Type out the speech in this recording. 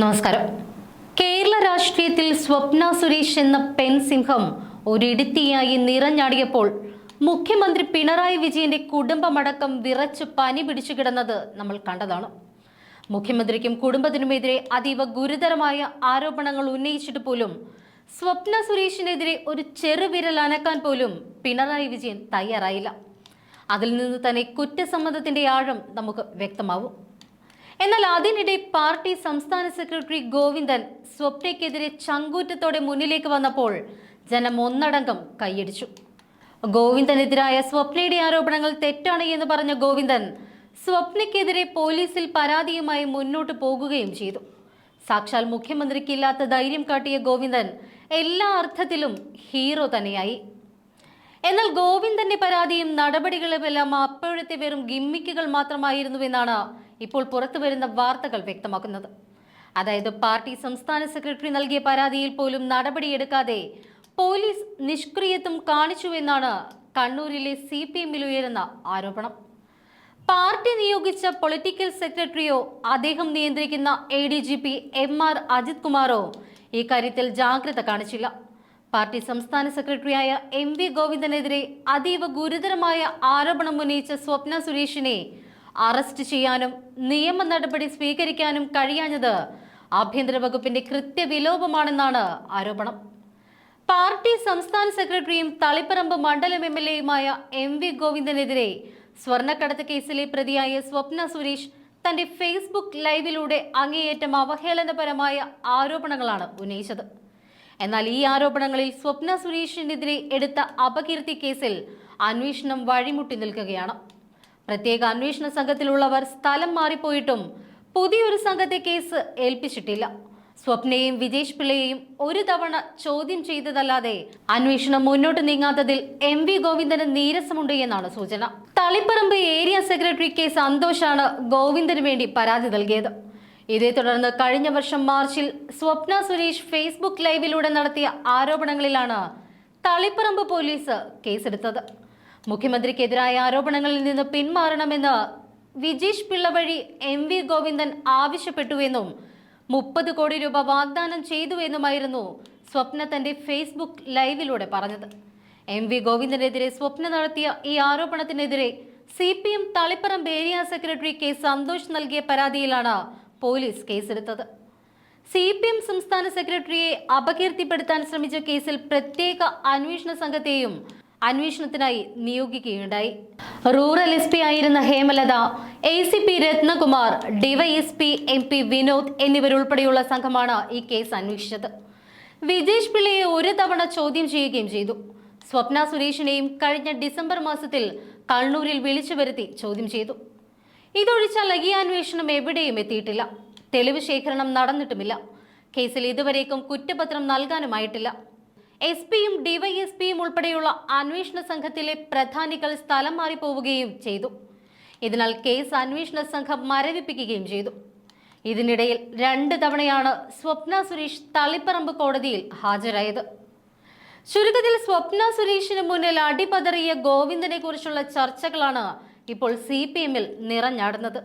നമസ്കാരം. കേരള രാഷ്ട്രീയത്തിൽ സ്വപ്ന സുരേഷ് എന്ന പെൻ പെൺസിംഹം ഒരിടുത്തിയായി നിറഞ്ഞാടിയപ്പോൾ മുഖ്യമന്ത്രി പിണറായി വിജയന്റെ കുടുംബമടക്കം വിറച്ച് പനി പിടിച്ചു കിടന്നത് നമ്മൾ കണ്ടതാണ്. മുഖ്യമന്ത്രിക്കും കുടുംബത്തിനുമെതിരെ അതീവ ഗുരുതരമായ ആരോപണങ്ങൾ ഉന്നയിച്ചിട്ട് പോലും സ്വപ്ന സുരേഷിനെതിരെ ഒരു ചെറുവിരൽ അനക്കാൻ പോലും പിണറായി വിജയൻ തയ്യാറായില്ല. അതിൽ നിന്ന് തന്നെ കുറ്റസമ്മതത്തിന്റെ ആഴം നമുക്ക് വ്യക്തമാവും. എന്നാൽ അതിനിടെ പാർട്ടി സംസ്ഥാന സെക്രട്ടറി ഗോവിന്ദൻ സ്വപ്നയ്ക്കെതിരെ ചങ്കൂറ്റത്തോടെ മുന്നിലേക്ക് വന്നപ്പോൾ ജനം ഒന്നടങ്കം കൈയടിച്ചു. ഗോവിന്ദനെതിരായ സ്വപ്നയുടെ ആരോപണങ്ങൾ തെറ്റാണ് എന്ന് പറഞ്ഞ ഗോവിന്ദൻ സ്വപ്നയ്ക്കെതിരെ പോലീസിൽ പരാതിയുമായി മുന്നോട്ട് പോകുകയും ചെയ്തു. സാക്ഷാൽ മുഖ്യമന്ത്രിക്കില്ലാത്ത ധൈര്യം കാട്ടിയ ഗോവിന്ദൻ എല്ലാ അർത്ഥത്തിലും ഹീറോ തന്നെയായി. എന്നാൽ ഗോവിന്ദന്റെ പരാതിയും നടപടികളുമെല്ലാം അപ്പോഴത്തെ വെറും ഗിമ്മിക്കുകൾ മാത്രമായിരുന്നുവെന്നാണ് ഇപ്പോൾ പുറത്തുവരുന്ന വാർത്തകൾ വ്യക്തമാക്കുന്നത്. അതായത് പാർട്ടി സംസ്ഥാന സെക്രട്ടറി നൽകിയ പരാതിയിൽ പോലും നടപടിയെടുക്കാതെ പോലീസ് നിഷ്ക്രിയത്വം കാണിച്ചുവെന്നാണ് കണ്ണൂരിലെ സി പി എമ്മിൽ ഉയരുന്ന ആരോപണം. പാർട്ടി നിയോഗിച്ച പൊളിറ്റിക്കൽ സെക്രട്ടറിയോ അദ്ദേഹം നിയന്ത്രിക്കുന്ന A D G P M R Ajith കുമാറോ ഇക്കാര്യത്തിൽ ജാഗ്രത കാണിച്ചില്ല. പാർട്ടി സംസ്ഥാന സെക്രട്ടറിയായ എം വി ഗോവിന്ദനെതിരെ അതീവ ഗുരുതരമായ ആരോപണം ഉന്നയിച്ച സ്വപ്ന സുരേഷിനെ അറസ്റ്റ് ചെയ്യാനും നിയമ നടപടി സ്വീകരിക്കാനും കഴിയാഞ്ഞത് ആഭ്യന്തര വകുപ്പിന്റെ കൃത്യവിലോപമാണെന്നാണ് ആരോപണം. പാർട്ടി സംസ്ഥാന സെക്രട്ടറിയും തളിപ്പറമ്പ് മണ്ഡലം എം എൽ എയുമായ എം വി ഗോവിന്ദനെതിരെ സ്വർണക്കടത്ത് കേസിലെ പ്രതിയായ സ്വപ്ന സുരേഷ് തന്റെ ഫേസ്ബുക്ക് ലൈവിലൂടെ അങ്ങേയറ്റം അവഹേളനപരമായ ആരോപണങ്ങളാണ് ഉന്നയിച്ചത്. എന്നാൽ ഈ ആരോപണങ്ങളിൽ സ്വപ്ന സുരേഷിനെതിരെ എടുത്ത അപകീർത്തി കേസിൽ അന്വേഷണം വഴിമുട്ടി നിൽക്കുകയാണ്. പ്രത്യേക അന്വേഷണ സംഘത്തിലുള്ളവർ സ്ഥലം മാറിപ്പോയിട്ടും പുതിയൊരു സംഘത്തെ കേസ് ഏൽപ്പിച്ചിട്ടില്ല. സ്വപ്നയും വിജേഷ് പിള്ളയെയും ഒരു തവണ ചോദ്യം ചെയ്തതല്ലാതെ അന്വേഷണം മുന്നോട്ട് നീങ്ങാത്തതിൽ എം വി ഗോവിന്ദന് നീരസമുണ്ട് എന്നാണ് സൂചന. തളിപ്പറമ്പ് ഏരിയ സെക്രട്ടറി കെ സന്തോഷാണ് ഗോവിന്ദന് വേണ്ടി പരാതി നൽകിയത്. ഇതേ തുടർന്ന് കഴിഞ്ഞ വർഷം മാർച്ചിൽ സ്വപ്ന സുരേഷ് ഫേസ്ബുക്ക് ലൈവിലൂടെ നടത്തിയ ആരോപണങ്ങളിലാണ് തളിപ്പറമ്പ് പോലീസ് കേസെടുത്തത്. മുഖ്യമന്ത്രിക്കെതിരായ ആരോപണങ്ങളിൽ നിന്ന് പിന്മാറണമെന്ന് വിജീഷ് പിള്ള വഴി എം വി ഗോവിന്ദൻ ആവശ്യപ്പെട്ടുവെന്നും മുപ്പത് കോടി രൂപ വാഗ്ദാനം ചെയ്തുവെന്നുമായിരുന്നു സ്വപ്ന തന്റെ ഫേസ്ബുക്ക് ലൈവിലൂടെ പറഞ്ഞത്. എം വി ഗോവിന്ദനെതിരെ സ്വപ്ന നടത്തിയ ഈ ആരോപണത്തിനെതിരെ C P M Thaliparamba area secretary K Santhosh നൽകിയ പരാതിയിലാണ് പോലീസ് കേസെടുത്തത്. സി പി എം സംസ്ഥാന സെക്രട്ടറിയെ അപകീർത്തിപ്പെടുത്താൻ ശ്രമിച്ച കേസിൽ പ്രത്യേക അന്വേഷണ സംഘത്തെയും അന്വേഷണത്തിനായി നിയോഗിക്കുകയുണ്ടായി. റൂറൽ എസ് പി ആയിരുന്ന Hemalatha A C P Rathnakumar DYSP M P Vinod എന്നിവരുൾപ്പെടെയുള്ള സംഘമാണ് ഈ കേസ് അന്വേഷിച്ചത്. വിജേഷ് പിള്ളയെ ഒരു തവണ ചോദ്യം ചെയ്യുകയും ചെയ്തു. സ്വപ്ന സുരേഷിനെയും കഴിഞ്ഞ ഡിസംബർ മാസത്തിൽ കണ്ണൂരിൽ വിളിച്ചു വരുത്തി ചോദ്യം ചെയ്തു. ഇതൊഴിച്ചാൽ ഈ അന്വേഷണം എവിടെയും എത്തിയിട്ടില്ല. തെളിവ് ശേഖരണം നടന്നിട്ടുമില്ല. കേസിൽ ഇതുവരേക്കും കുറ്റപത്രം നൽകാനുമായിട്ടില്ല. എസ് പിയും ഡിവൈഎസ്പിയും ഉൾപ്പെടെയുള്ള അന്വേഷണ സംഘത്തിലെ പ്രധാനികൾ സ്ഥലം മാറിപ്പോവുകയും ചെയ്തു. ഇതിനാൽ കേസ് അന്വേഷണ സംഘം മരവിപ്പിക്കുകയും ചെയ്തു. ഇതിനിടയിൽ രണ്ട് തവണയാണ് സ്വപ്ന സുരേഷ് തളിപ്പറമ്പ് കോടതിയിൽ ഹാജരായത്. ചുരുക്കത്തിൽ സ്വപ്ന സുരേഷിന് മുന്നിൽ അടിപതറിയ ഗോവിന്ദനെ കുറിച്ചുള്ള ചർച്ചകളാണ് ഇപ്പോൾ സി പി എമ്മിൽ നിറഞ്ഞാടുന്നത്.